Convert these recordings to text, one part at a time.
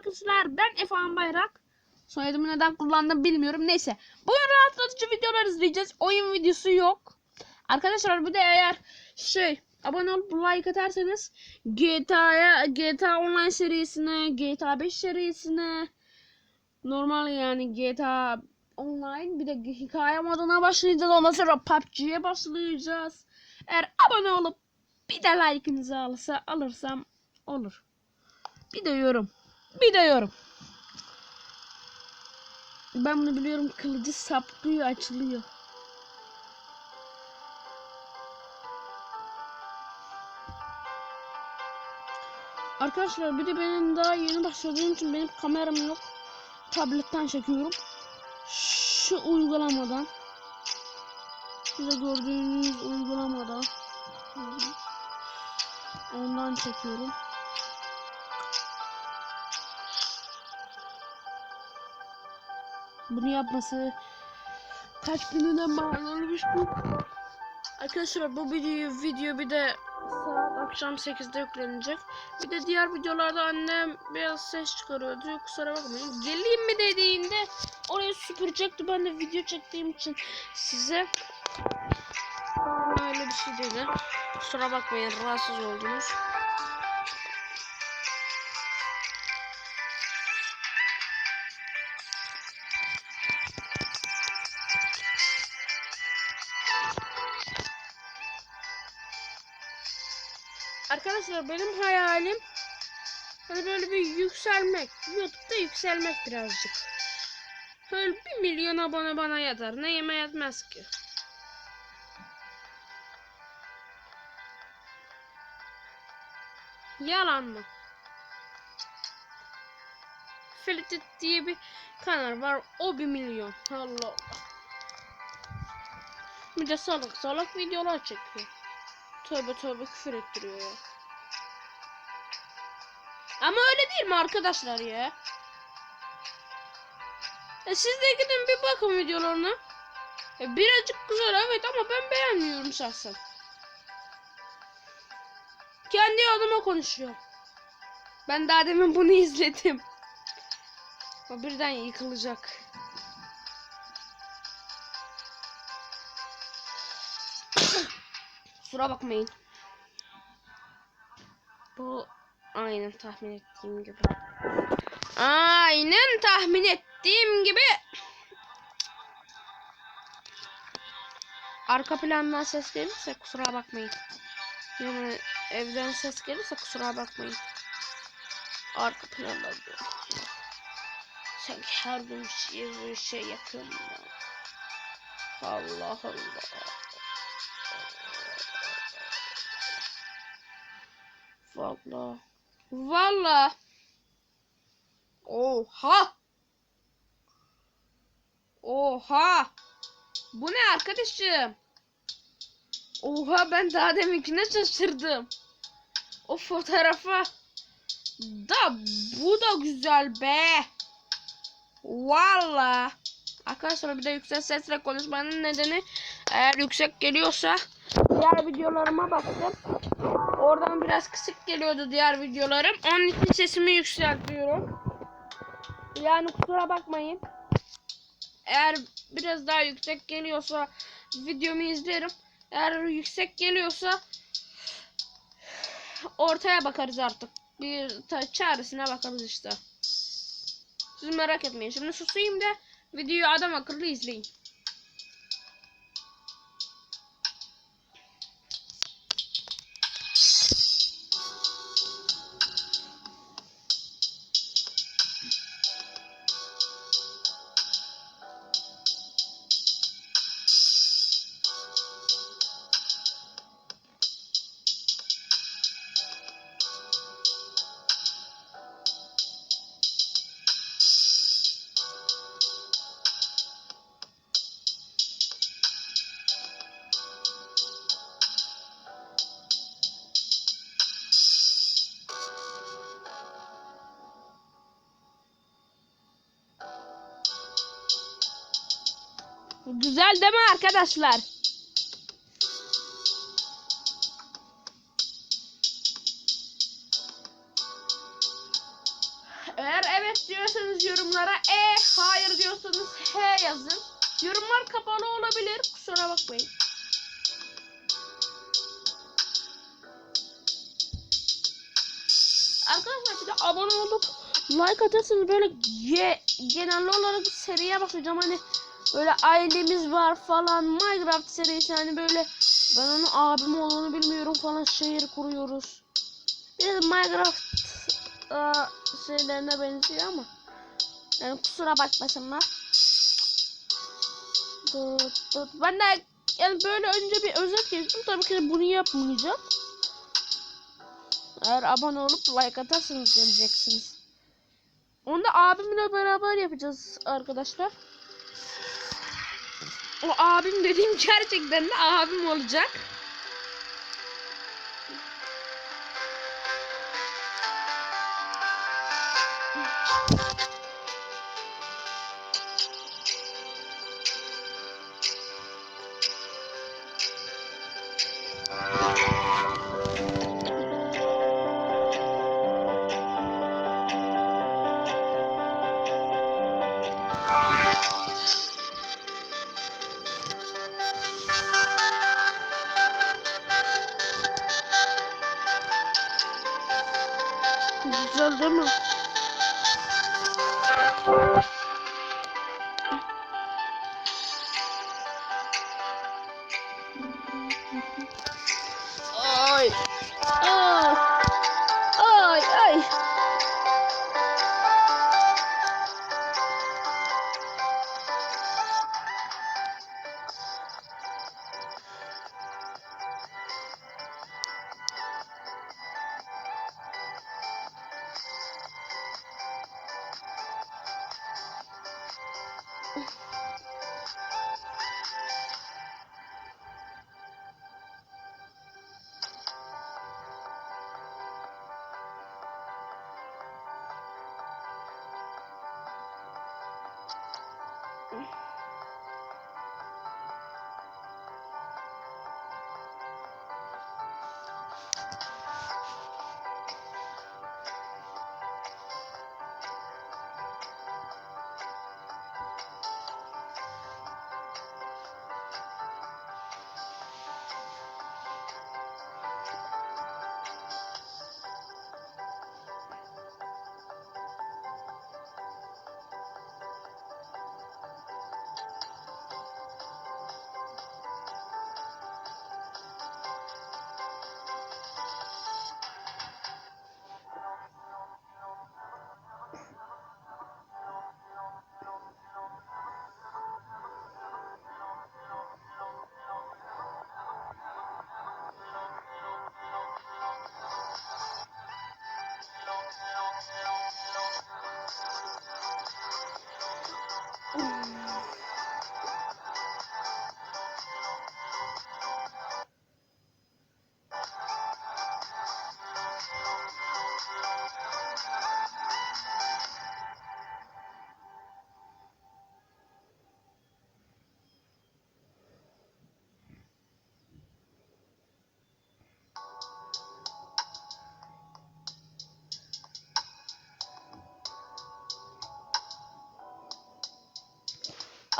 arkadaşlar ben Efan Bayrak. Soyadımı neden kullandım bilmiyorum. Neyse. Bugün rahatlatıcı videolar izleyeceğiz. Oyun videosu yok. Arkadaşlar bir de eğer şey abone olup like atarsanız GTA'ya GTA Online serisine, GTA 5 serisine normal yani GTA Online bir de hikaye moduna başlayacağız. Ondan sonra PUBG'ye başlayacağız. Eğer abone olup bir de like'ınızı alırsa alırsam olur. Bir de yorum. Bir de yorum. Ben bunu biliyorum. Kılıcı saplıyor, açılıyor. Arkadaşlar bir de benim daha yeni başladığım için benim kameram yok. Tabletten çekiyorum. Şu uygulamadan. Size gördüğünüz uygulamadan. Ondan çekiyorum. Bunu yapması kaç gününe olmuş bu. Arkadaşlar bu video, video bir de saat akşam 8'de yüklenecek. Bir de diğer videolarda annem biraz ses çıkarıyordu. Kusura bakmayın. Geleyim mi dediğinde orayı süpürecekti. Ben de video çektiğim için size öyle bir şey dedi. Kusura bakmayın rahatsız oldunuz. Benim hayalim hani böyle bir yükselmek. YouTube'da yükselmek birazcık. Böyle bir milyon abone bana yeter. Ne yeme yetmez ki. Yalan mı? Filitit diye bir kanal var. O bir milyon. Allah Allah. Bir de salak salak videolar çekiyor. Tövbe tövbe küfür ettiriyor ya. Ama öyle değil mi arkadaşlar ya? E siz de gidin bir bakın videolarına. E birazcık güzel evet ama ben beğenmiyorum şahsen. Kendi adıma konuşuyor. Ben daha demin bunu izledim. O birden yıkılacak. Kusura bakmayın. Bu aynen tahmin ettiğim gibi. Aynen tahmin ettiğim gibi. Arka plandan ses gelirse kusura bakmayın. Yani evden ses gelirse kusura bakmayın. Arka plandan diyorum. Sanki her gün şey, şey yapıyorum ya. Allah Allah. Valla. Valla. Oha. Oha. Bu ne arkadaşım? Oha ben daha deminkine şaşırdım. O fotoğrafa. Da bu da güzel be. Valla. Arkadaşlar bir de yüksek sesle konuşmanın nedeni eğer yüksek geliyorsa diğer videolarıma baktım. Oradan biraz kısık geliyordu diğer videolarım. Onun için sesimi yükseltiyorum. Yani kusura bakmayın. Eğer biraz daha yüksek geliyorsa videomu izlerim. Eğer yüksek geliyorsa ortaya bakarız artık. Bir çaresine bakarız işte. Siz merak etmeyin. Şimdi susayım da videoyu adam akıllı izleyin. Güzel değil mi arkadaşlar? Eğer evet diyorsanız yorumlara E, hayır diyorsanız H yazın. Yorumlar kapalı olabilir. Kusura bakmayın. Arkadaşlar bir de abone olup like atarsanız böyle ge genel olarak seriye bakacağım hani böyle ailemiz var falan Minecraft serisi hani böyle ben onun abim olduğunu bilmiyorum falan şehir kuruyoruz. Biraz Minecraft aa, şeylerine benziyor ama yani kusura bakmasınlar. Ben de yani böyle önce bir özet geçtim tabii ki bunu yapmayacağım. Eğer abone olup like atarsanız göreceksiniz. Onu da abimle beraber yapacağız arkadaşlar. O abim dediğim gerçekten de abim olacak. Güzel değil? Mm-hmm.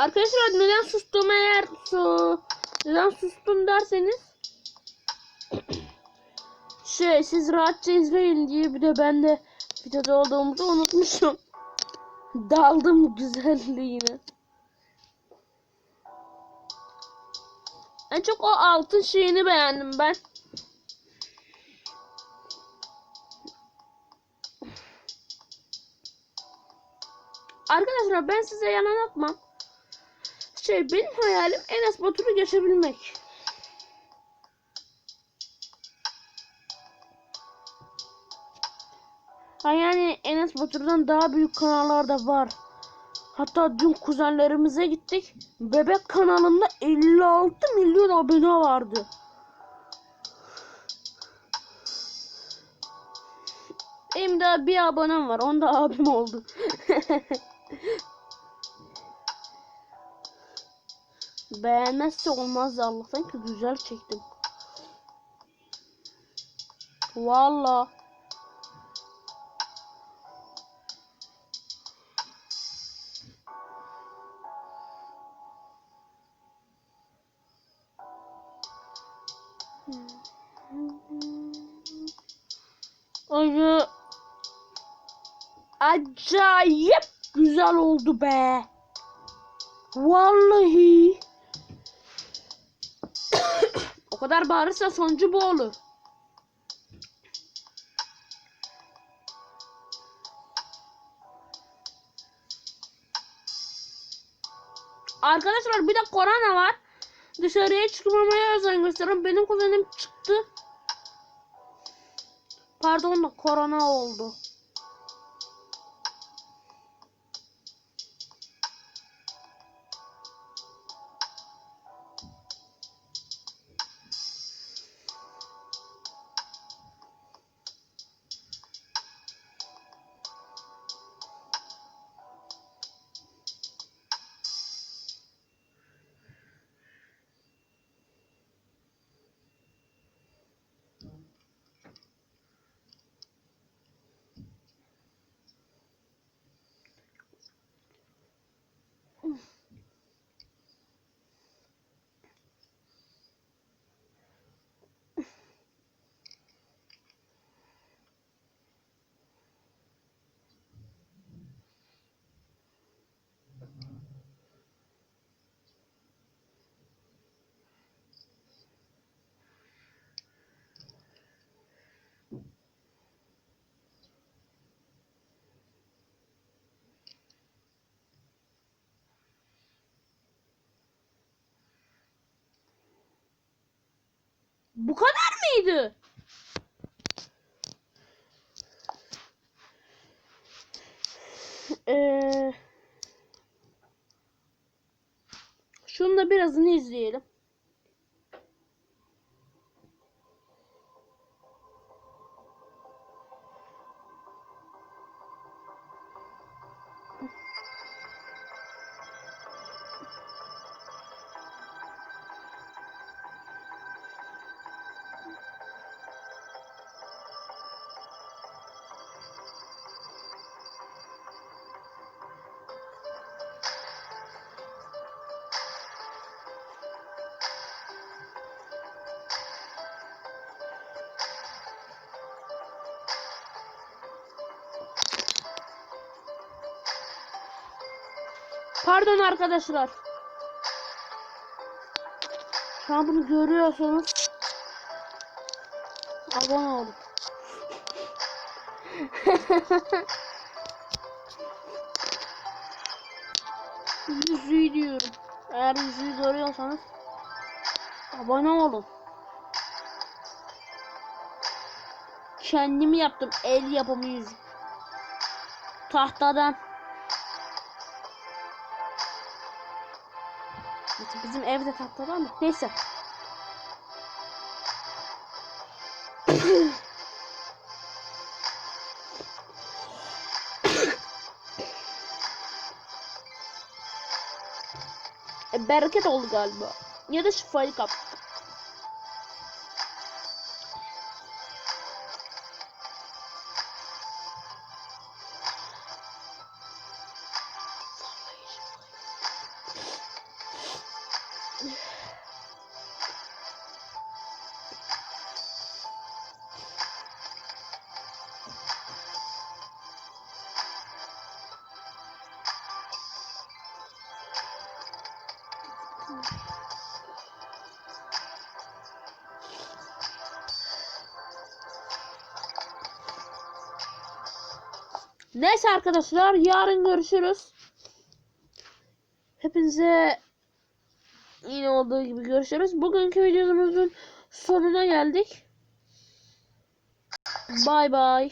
Arkadaşlar neden sustum eğer su neden sustum derseniz şey siz rahatça izleyin diye bir de ben de videoda olduğumuzu unutmuşum. Daldım güzelliğine. En çok o altın şeyini beğendim ben. Arkadaşlar ben size yalan atmam. Şey benim hayalim Enes Batur'u geçebilmek. Yani Enes Batur'dan daha büyük kanallar da var. Hatta dün kuzenlerimize gittik. Bebek kanalında 56 milyon abone vardı. Benim daha bir abonem var. Onda abim oldu. Beğenmezse olmaz Allah'tan ki güzel çektim. Valla. Acı. Acayip güzel oldu be. Vallahi kadar bağırırsa sonucu bu olur. Arkadaşlar bir de korona var. Dışarıya çıkmamaya özen gösterin. Benim kuzenim çıktı. Pardon da korona oldu. Bu kadar mıydı? Ee, şunu da birazını izleyelim. Pardon arkadaşlar. Şu an bunu görüyorsanız abone olun. yüzüğü diyorum. Eğer yüzüğü görüyorsanız abone olun. Kendimi yaptım. El yapımı yüzük. Tahtadan. Bizim evde tahtadan mı? Neyse. e, bereket oldu galiba. Ya da şifayı kap. Neyse arkadaşlar yarın görüşürüz. Hepinize yine olduğu gibi görüşürüz. Bugünkü videomuzun sonuna geldik. Bay bay.